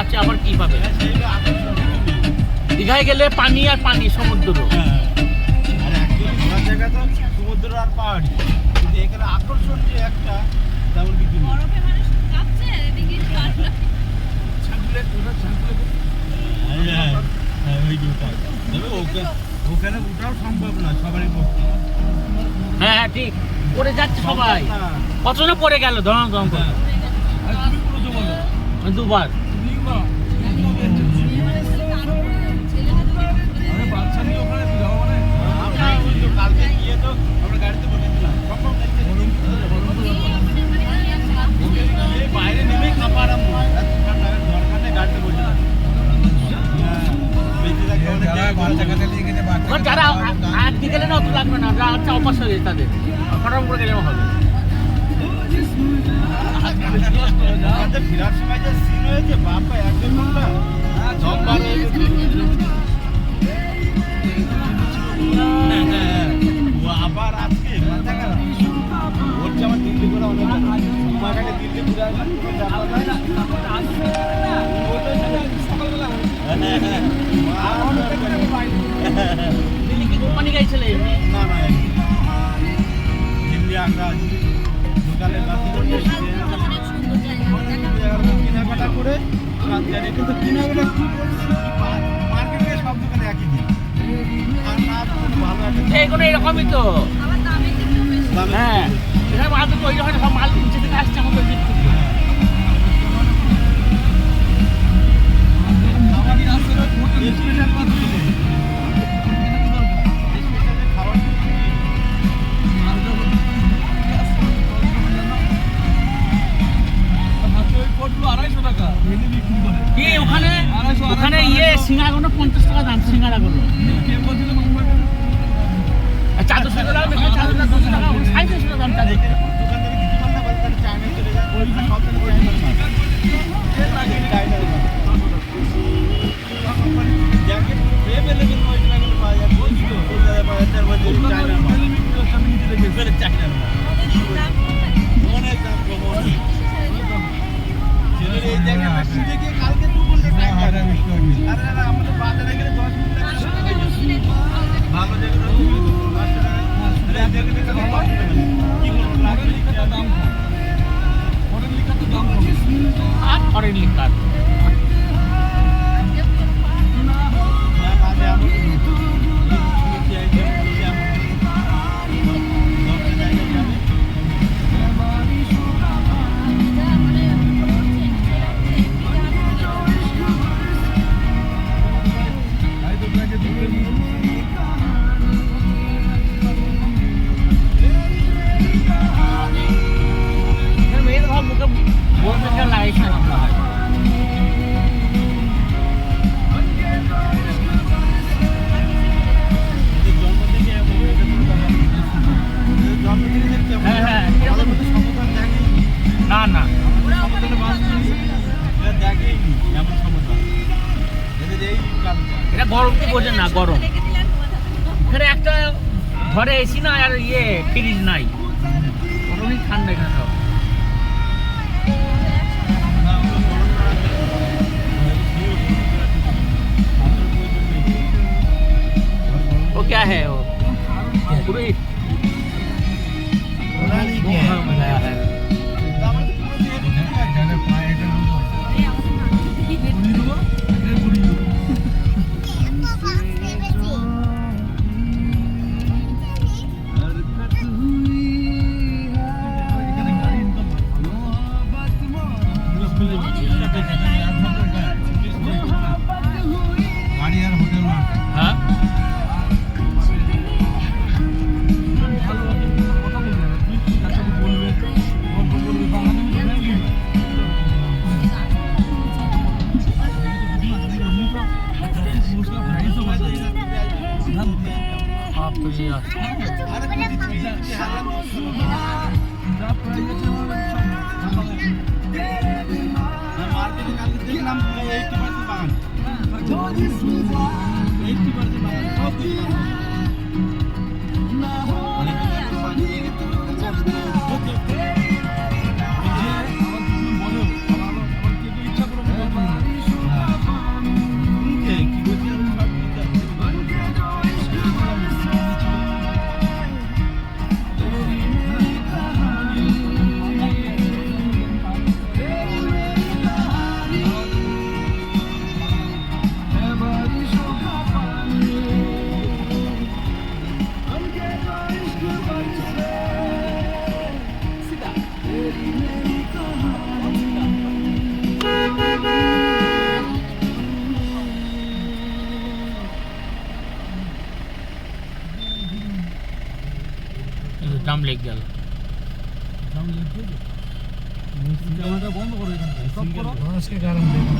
আছে আবার কি পাবে? দীঘায় গেলে পানি আর পানি সমুদ্র। আর জায়গা তো সমুদ্র আর পাহাড়ি কিন্তু এখানে আকর্ষণ যে একটা তেমন কিছু হ্যাঁ, হ্যাঁ, ওখানে ওঠাও সম্ভব না সবারই পক্ষে হ্যাঁ হ্যাঁ ঠিক। পড়ে যাচ্ছে সবাই। হ্যাঁ। পড়ে গেল? ধরম ধরম করে দুবার। যারা আর গেলে না অত লাগবে না যারা হচ্ছে অপাস হয়ে তাদের। ফটাফট করে গেলেও হবে। ফেরার সময় যে সিন হয়েছে বাপা একজন ঘণ্টা হয়ে আবার আজকে মাথা খারাপ ওর যে দিল্লি ঘোরা অনেক মাঘাটে দিল্লি ঘুরে আসলাম দিল্লি কি কোম্পানি গাইছিলে? না না দোকানে বাতি করতে জায়গা কেনাকাটা করে শান্তি আর কেনাকাটা কি মার্কেটে সব দোকানে একই দিন। আর না ভালো একটা এরকমই তো। হ্যাঁ মাল তো হয় সব মাল নিচে সিঙ্গাগুলো পঞ্চাশ টাকা দাম সিঙ্গারাগুলো। চাদর এখানে চাদর দুশো টাকা সাড়ে তিনশো টাকা দাম গরম কি বোঝে না গরম এখানে একটা ঘরে এসি না আর ইয়ে ফ্রিজ নাই গরমই ঠান্ডা এখানে সব না, ওগুলো গরম না রাখলে वो क्या है वो पूरी पुरानी क्या है? দেখলাম এই তোমার বাগান আরে কোটি তুমি কি হারান বাগান সব কিছু কিন্তু জাম লেগে গেল বন্ধ করে এখানে সব করো মানুষকে কারণ দেখে না